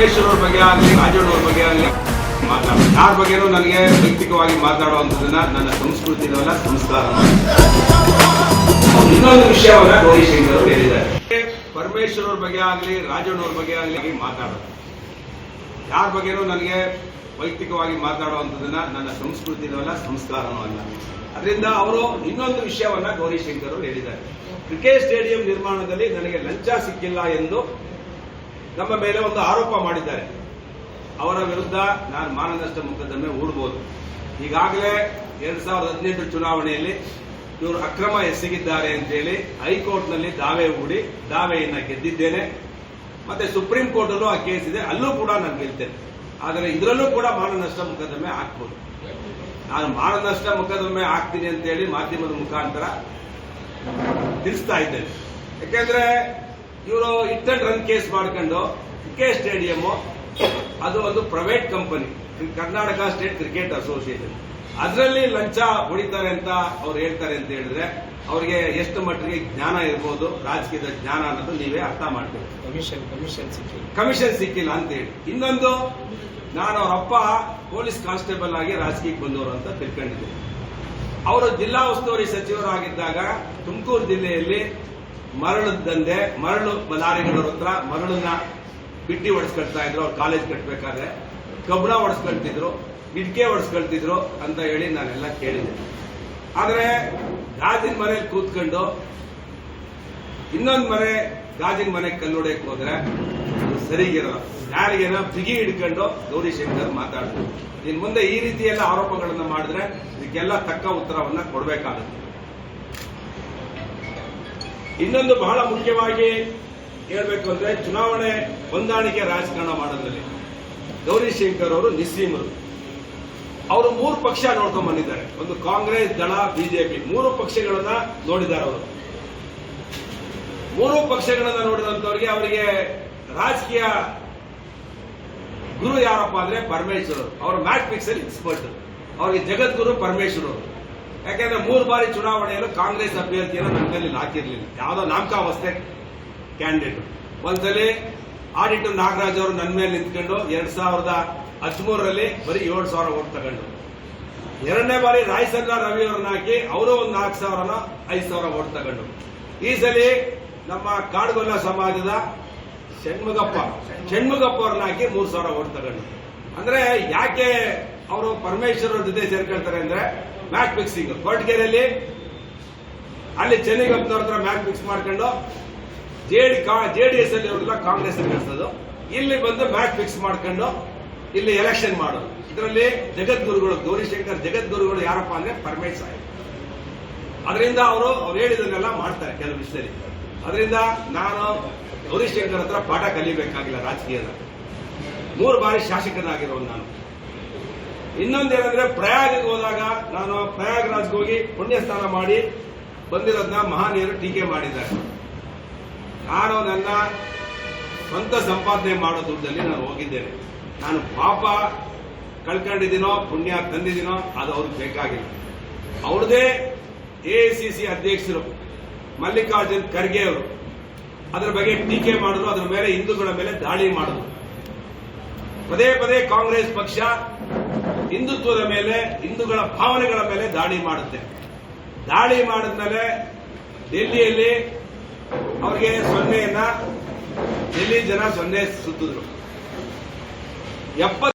ಪರಮೇಶ್ವರ್ ಅವ್ರ ಬಗ್ಗೆ ಆಗಲಿ ರಾಜಣ್ಣ ಬಗ್ಗೆ ಆಗಲಿ ಮಾತಾಡ ಯಾರ ಬಗ್ಗೆನೂ ನನಗೆ ವೈಯಕ್ತಿಕವಾಗಿ ಮಾತಾಡುವಂಥದ್ದನ್ನ ನನ್ನ ಸಂಸ್ಕೃತಿ ಇರೋಲ್ಲ ಸಂಸ್ಕಾರ ಇನ್ನೊಂದು ವಿಷಯವನ್ನ ಗೌರಿಶಂಕರ್ ಅವರು ಹೇಳಿದ್ದಾರೆ. ಪರಮೇಶ್ವರ್ ಅವ್ರ ಬಗ್ಗೆ ಆಗಲಿ ರಾಜಣ್ಣ ಬಗ್ಗೆ ಆಗಲಿ ಮಾತಾಡೋದು? ಯಾರ ಬಗ್ಗೆನೂ ನನಗೆ ವೈಯಕ್ತಿಕವಾಗಿ ಮಾತಾಡುವಂಥದ್ದನ್ನ ನನ್ನ ಸಂಸ್ಕೃತಿ ಇರೋಲ್ಲ ಸಂಸ್ಕಾರನೂ ಅಲ್ಲ ಅದರಿಂದ ಅವರು ಇನ್ನೊಂದು ವಿಷಯವನ್ನ ಗೌರಿಶಂಕರ್ ಅವರು ಹೇಳಿದ್ದಾರೆ. ಕ್ರಿಕೆಟ್ ಸ್ಟೇಡಿಯಂ ನಿರ್ಮಾಣದಲ್ಲಿ ನನಗೆ ಲಂಚ ಸಿಕ್ಕಿಲ್ಲ ಎಂದು ನಮ್ಮ ಮೇಲೆ ಒಂದು ಆರೋಪ ಮಾಡಿದ್ದಾರೆ. ಅವರ ವಿರುದ್ಧ ನಾನು ಮಾನನಷ್ಟ ಮೊಕದ್ದಮೆ ಹೂಡಬಹುದು. ಈಗಾಗಲೇ ಎರಡ್ ಸಾವಿರದ ಹದಿನೆಂಟು ಚುನಾವಣೆಯಲ್ಲಿ ಇವರು ಅಕ್ರಮ ಎಸಗಿದ್ದಾರೆ ಅಂತೇಳಿ ಹೈಕೋರ್ಟ್ನಲ್ಲಿ ದಾವೆ ಹೂಡಿ ದಾವೆಯನ್ನ ಗೆದ್ದಿದ್ದೇನೆ. ಮತ್ತೆ ಸುಪ್ರೀಂ ಕೋರ್ಟ್ ಅಲ್ಲೂ ಆ ಕೇಸ್ ಇದೆ. ಅಲ್ಲೂ ಕೂಡ ನಾನು ಗೆಲ್ತೇನೆ ಆದರೆ ಇದರಲ್ಲೂ ಕೂಡ ಮಾನನಷ್ಟ ಮೊಕದ್ದಮೆ ಹಾಕ್ಬೋದು. ನಾನು ಮಾನನಷ್ಟ ಮೊಕದ್ದಮೆ ಹಾಕ್ತೀನಿ ಅಂತೇಳಿ ಮಾಧ್ಯಮದ ಮುಖಾಂತರ ತಿಳಿಸ್ತಾ ಇದ್ದೇನೆ. ಯಾಕೆಂದ್ರೆ ಇವರು ಇಟ್ ಅಂಡ್ ರನ್ ಕೇಸ್ ಮಾಡ್ಕೊಂಡು ಕೆ ಸ್ಟೇಡಿಯಂ ಅದು ಒಂದು private company Karnataka state cricket association ಅದರಲ್ಲಿ ಲಂಚ ಹೊಡಿತಾರೆ ಅಂತ ಅವ್ರು ಹೇಳ್ತಾರೆ ಅಂತ ಹೇಳಿದ್ರೆ ಅವರಿಗೆ ಎಷ್ಟು ಮಟ್ಟಿಗೆ ಜ್ಞಾನ ಇರ್ಬೋದು ರಾಜಕೀಯದ ಜ್ಞಾನ ಅನ್ನೋದು ನೀವೇ ಅರ್ಥ ಮಾಡ್ತೀವಿ ಕಮಿಷನ್ ಕಮಿಷನ್ ಸಿಕ್ಕಿಲ್ಲ. ಕಮಿಷನ್ ಸಿಕ್ಕಿಲ್ಲ ಅಂತ ಹೇಳಿ. ಇನ್ನೊಂದು ನಾನು ಅವರಪ್ಪ ಪೊಲೀಸ್ ಕಾನ್ಸ್ಟೇಬಲ್ ಆಗಿ ರಾಜಕೀಯಕ್ಕೆ ಬಂದವರು ಅಂತ ತಿಳ್ಕೊಂಡಿದ್ದೀನಿ. ಅವರು ಜಿಲ್ಲಾ ಉಸ್ತುವಾರಿ ಸಚಿವರಾಗಿದ್ದಾಗ ತುಮಕೂರು ಜಿಲ್ಲೆಯಲ್ಲಿ ಮರಳು ದಂಧೆ, ಮರಳು ಲಾರಿಗಳವ್ರ ಹತ್ರ ಮರಳನ್ನ ಬಿಟ್ಟಿ ಹೊಡೆಸ್ಕೊಳ್ತಾ ಇದ್ರು. ಅವ್ರು ಕಾಲೇಜ್ ಕಟ್ಟಬೇಕಾದ್ರೆ ಕಬ್ಬಣ ಹೊಡೆಸ್ಕೊಳ್ತಿದ್ರು ಇಟ್ಕೆ ಹೊಡೆಸ್ಕೊಳ್ತಿದ್ರು ಅಂತ ಹೇಳಿ ನಾನೆಲ್ಲ ಕೇಳಿದೆ ಆದ್ರೆ ಗಾಜಿನ ಮನೆ ಕೂತ್ಕೊಂಡು ಇನ್ನೊಂದು ಮನೆ ಗಾಜಿನ ಮನೆ ಕಲ್ಲೊಡೆಯಕ್ಕೆ ಹೋದ್ರೆ ಸರಿಗಿರಲ್ಲ ಯಾರಿಗೇನ ಬಿಗಿ ಹಿಡ್ಕೊಂಡು ಗೌರಿಶಂಕರ್ ಮಾತಾಡ್ತಾರೆ. ಇನ್ ಮುಂದೆ ಈ ರೀತಿಯೆಲ್ಲ ಆರೋಪಗಳನ್ನ ಮಾಡಿದ್ರೆ ಇದಕ್ಕೆಲ್ಲ ತಕ್ಕ ಉತ್ತರವನ್ನ ಕೊಡಬೇಕಾಗುತ್ತೆ. ಇನ್ನೊಂದು ಬಹಳ ಮುಖ್ಯವಾಗಿ ಹೇಳಬೇಕು ಅಂದ್ರೆ ಚುನಾವಣೆ ಹೊಂದಾಣಿಕೆ ರಾಜಕಾರಣ ಮಾಡೋದ್ರಲ್ಲಿ ಗೌರಿಶಂಕರ್ ಅವರು ನಿಸ್ಸೀಮರು. ಅವರು ಮೂರು ಪಕ್ಷ ನೋಡ್ಕೊಂಡು ಬಂದಿದ್ದಾರೆ. ಒಂದು ಕಾಂಗ್ರೆಸ್, ದಳ, ಬಿಜೆಪಿ. ಮೂರು ಪಕ್ಷಗಳನ್ನ ನೋಡಿದ್ದಾರೆ ಅವರು. ಮೂರು ಪಕ್ಷಗಳನ್ನ ನೋಡಿದಂತವರಿಗೆ ಅವರಿಗೆ ರಾಜಕೀಯ ಗುರು ಯಾರಪ್ಪ ಅಂದ್ರೆ ಪರಮೇಶ್ವರ್ ಅವರು. ಫಿಕ್ಸ್ ಅಲ್ಲಿ ಎಕ್ಸ್ಪರ್ಟ್ ಅವರಿಗೆ ಜಗದ್ಗುರು ಪರಮೇಶ್ವರ್ ಅವರು. ಯಾಕಂದ್ರೆ ಮೂರು ಬಾರಿ ಚುನಾವಣೆಯಲ್ಲೂ ಕಾಂಗ್ರೆಸ್ ಅಭ್ಯರ್ಥಿಯನ್ನು ನಮ್ಮಲ್ಲಿ ಹಾಕಿರಲಿಲ್ಲ ಯಾವುದೋ ನಾಮಕಾವಸ್ಥೆ ಕ್ಯಾಂಡಿಡೇಟ್. ಒಂದ್ಸಲಿ ಆಡಿಟರ್ ನಾಗರಾಜ್ ಅವರು ನನ್ನ ಮೇಲೆ ನಿಂತ್ಕೊಂಡು ಎರಡ್ ಸಾವಿರದ ಹದಿಮೂರರಲ್ಲಿ ಬರೀ ಏಳು ಸಾವಿರ ಓಟ್ ತಗೊಂಡು. ಎರಡನೇ ಬಾರಿ ರಾಯಸಂದ್ರ ರವಿ ಅವರನ್ನ ಹಾಕಿ ಅವರು ಒಂದು ನಾಲ್ಕು ಸಾವಿರನ ಐದು ಸಾವಿರ ಓಟ್ ತಗೊಂಡು. ಈ ಸಲಿ ನಮ್ಮ ಕಾಡುಗೊಲ್ಲ ಸಮಾಜದ ಷಣ್ಮುಗಪ್ಪ ಷಣ್ಮುಗಪ್ಪ ಅವ್ರನ್ನ ಹಾಕಿ ಮೂರು ಸಾವಿರ ಓಟ್ ತಗೊಂಡು. ಅಂದ್ರೆ ಯಾಕೆ ಅವರು ಪರಮೇಶ್ವರ ಜೊತೆ ಸೇರ್ಕೊಳ್ತಾರೆ ಅಂದ್ರೆ ಮ್ಯಾಚ್ ಫಿಕ್ಸಿಂಗ್ ಕೊರಟಗೆರೆಯಲ್ಲಿ ಅಲ್ಲಿ ಚೆನ್ನೈಗಪ್ಪನವ್ರ ಹತ್ರ ಮ್ಯಾಚ್ ಫಿಕ್ಸ್ ಮಾಡ್ಕೊಂಡು ಜೆಡಿ ಎಸ್ ಅಲ್ಲಿ ಅವರೆಲ್ಲ ಕಾಂಗ್ರೆಸ್ ಕಳಿಸೋದು ಇಲ್ಲಿ ಬಂದು ಮ್ಯಾಕ್ ಫಿಕ್ಸ್ ಮಾಡ್ಕೊಂಡು ಇಲ್ಲಿ ಎಲೆಕ್ಷನ್ ಮಾಡೋದು. ಇದರಲ್ಲಿ ಜಗದ್ಗುರುಗಳು, ಗೌರಿಶಂಕರ್ ಜಗದ್ಗುರುಗಳು ಯಾರಪ್ಪ ಅಂದ್ರೆ ಪರಮೇಶ್ ಸಾಹೇಬ್. ಅದರಿಂದ ಅವರು, ಅವ್ರು ಹೇಳಿದನ್ನೆಲ್ಲ ಮಾಡ್ತಾರೆ ಕೆಲವು ವಿಷಯದಲ್ಲಿ. ಅದರಿಂದ ನಾನು ಗೌರಿಶಂಕರ್ ಹತ್ರ ಪಾಠ ಕಲಿಬೇಕಾಗಿಲ್ಲ ರಾಜಕೀಯದ ಮೂರು ಬಾರಿ ಶಾಸಕನಾಗಿರೋ ನಾನು. ಇನ್ನೊಂದೇನಂದ್ರೆ ಪ್ರಯಾಗಿಗೆ ಹೋದಾಗ ನಾನು ಪ್ರಯಾಗರಾಜ್ಗೆ ಹೋಗಿ ಪುಣ್ಯ ಸ್ನಾನ ಮಾಡಿ ಬಂದಿರೋದನ್ನ ಮಹಾನೀಯರು ಟೀಕೆ ಮಾಡಿದ್ದಾರೆ. ನಾನು ನನ್ನ ಸ್ವಂತ ಸಂಪಾದನೆ ಮಾಡೋ ದುಡ್ಡಲ್ಲಿ ನಾನು ಹೋಗಿದ್ದೇನೆ. ನಾನು ಪಾಪ ಕಳ್ಕೊಂಡಿದ್ದೀನೋ, ಪುಣ್ಯ ತಂದಿದ್ದೀನೋ, ಅದು ಅವ್ರಿಗೆ ಬೇಕಾಗಿಲ್ಲ. ಅವ್ರದೇ ಎಐಸಿಸಿ ಅಧ್ಯಕ್ಷರು ಮಲ್ಲಿಕಾರ್ಜುನ್ ಖರ್ಗೆ ಅವರು ಅದರ ಬಗ್ಗೆ ಟೀಕೆ ಮಾಡಿದ್ರು, ಅದರ ಮೇಲೆ ಹಿಂದೂಗಳ ಮೇಲೆ ದಾಳಿ ಮಾಡಿದ್ರು. ಪದೇ ಪದೇ ಕಾಂಗ್ರೆಸ್ ಪಕ್ಷ ಹಿಂದುತ್ವದ ಮೇಲೆ, ಹಿಂದೂಗಳ ಭಾವನೆಗಳ ಮೇಲೆ ದಾಳಿ ಮಾಡುತ್ತೆ. ದಾಳಿ ಮಾಡಿದ್ಮೇಲೆ ಡೆಲ್ಲಿಯಲ್ಲಿ ಅವರಿಗೆ ಸೊನ್ನೆಯನ್ನ ಡೆಲ್ಲಿ ಜನ ಸೊನ್ನೆ ಸುತ್ತಿದ್ರು. ಎಪ್ಪತ್ತು